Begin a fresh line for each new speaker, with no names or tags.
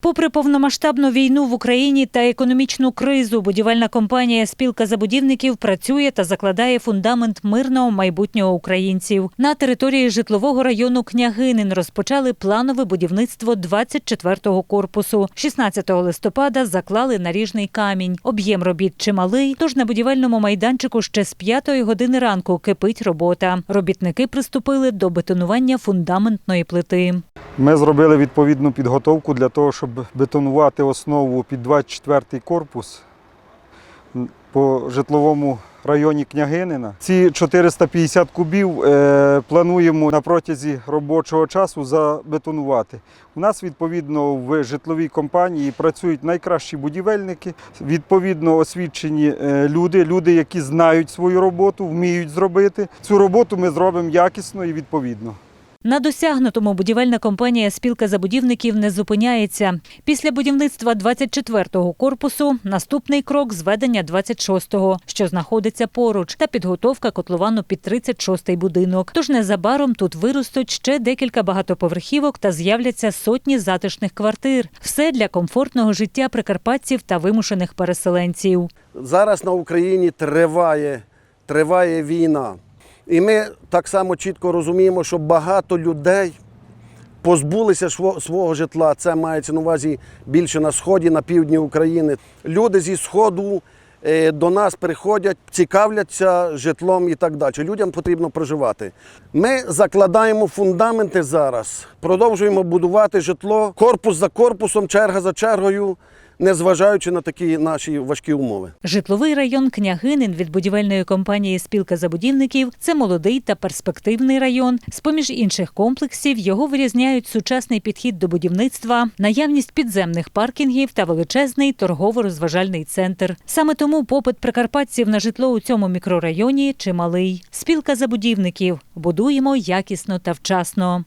Попри повномасштабну війну в Україні та економічну кризу, будівельна компанія Спілка забудівників працює та закладає фундамент мирного майбутнього українців. На території житлового району Княгинин розпочали планове будівництво 24-го корпусу. 16 листопада заклали наріжний камінь. Об'єм робіт чималий, тож на будівельному майданчику ще з 5 години ранку кипить робота. Робітники приступили до бетонування фундаментної плити.
Ми зробили відповідну підготовку для того, щоб бетонувати основу під 24-й корпус по житловому районі Княгинина. Ці 450 кубів е, плануємо на протязі робочого часу забетонувати. У нас відповідно в житловій компанії працюють найкращі будівельники, відповідно освічені е, люди, люди, які знають свою роботу, вміють зробити. Цю роботу ми зробимо якісно і відповідно.
На досягнутому будівельна компанія Спілка забудівників не зупиняється. Після будівництва 24-го корпусу наступний крок зведення 26-го, що знаходиться поруч, та підготовка котловану під 36-й будинок. Тож незабаром тут виростуть ще декілька багатоповерхівок та з'являться сотні затишних квартир. Все для комфортного життя прикарпатців та вимушених переселенців.
Зараз на Україні триває, триває війна. І ми так само чітко розуміємо, що багато людей позбулися свого житла. Це мається на увазі більше на сході, на півдні України. Люди зі сходу е, до нас приходять, цікавляться житлом і так далі. Людям потрібно проживати. Ми закладаємо фундаменти зараз, продовжуємо будувати житло корпус за корпусом, черга за чергою, незважаючи на такі наші важкі умови.
Житловий район Княгинин від будівельної компанії Спілка забудівників це молодий та перспективний район. З поміж інших комплексів його вирізняють сучасний підхід до будівництва, наявність підземних паркінгів та величезний торгово-розважальний центр. Саме тому попит прикарпатців на житло у цьому мікрорайоні чималий. Спілка забудівників будуємо якісно та вчасно.